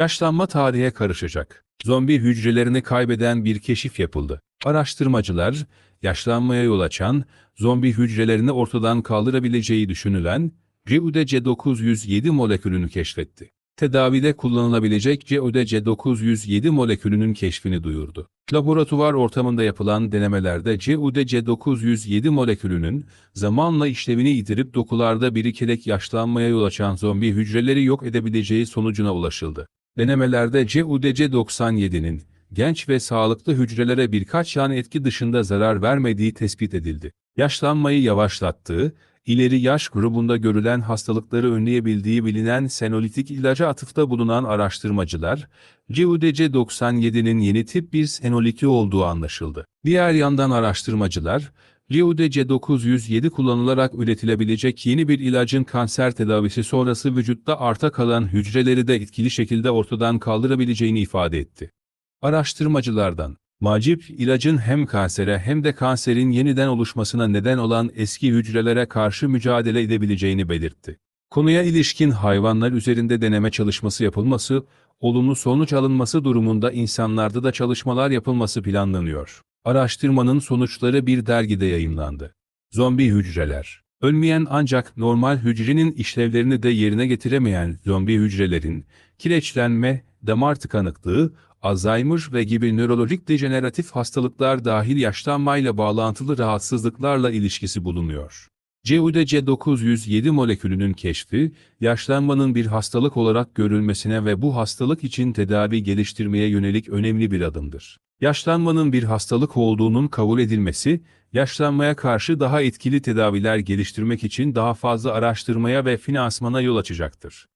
Yaşlanma tarihe karışacak. Zombi hücrelerini kaybeden bir keşif yapıldı. Araştırmacılar, yaşlanmaya yol açan, zombi hücrelerini ortadan kaldırabileceği düşünülen CUDC907 molekülünü keşfetti. Tedavide kullanılabilecek CUDC907 molekülünün keşfini duyurdu. Laboratuvar ortamında yapılan denemelerde CUDC907 molekülünün zamanla işlevini yitirip dokularda birikerek yaşlanmaya yol açan zombi hücreleri yok edebileceği sonucuna ulaşıldı. Denemelerde CUDC97'nin genç ve sağlıklı hücrelere birkaç yan etki dışında zarar vermediği tespit edildi. Yaşlanmayı yavaşlattığı, ileri yaş grubunda görülen hastalıkları önleyebildiği bilinen senolitik ilaca atıfta bulunan araştırmacılar, CUDC97'nin yeni tip bir senoliti olduğu anlaşıldı. Diğer yandan araştırmacılar, CUDC907 kullanılarak üretilebilecek yeni bir ilacın kanser tedavisi sonrası vücutta arta kalan hücreleri de etkili şekilde ortadan kaldırabileceğini ifade etti. Araştırmacılardan, Macip, ilacın hem kansere hem de kanserin yeniden oluşmasına neden olan eski hücrelere karşı mücadele edebileceğini belirtti. Konuya ilişkin hayvanlar üzerinde deneme çalışması yapılması, olumlu sonuç alınması durumunda insanlarda da çalışmalar yapılması planlanıyor. Araştırmanın sonuçları bir dergide yayınlandı. Zombi hücreler Ölmeyen ancak normal hücrenin işlevlerini de yerine getiremeyen zombi hücrelerin, kireçlenme, damar tıkanıklığı, Alzheimer ve gibi nörolojik dejeneratif hastalıklar dahil yaşlanmayla bağlantılı rahatsızlıklarla ilişkisi bulunuyor. CUDC907 molekülünün keşfi, yaşlanmanın bir hastalık olarak görülmesine ve bu hastalık için tedavi geliştirmeye yönelik önemli bir adımdır. Yaşlanmanın bir hastalık olduğunun kabul edilmesi, yaşlanmaya karşı daha etkili tedaviler geliştirmek için daha fazla araştırmaya ve finansmana yol açacaktır.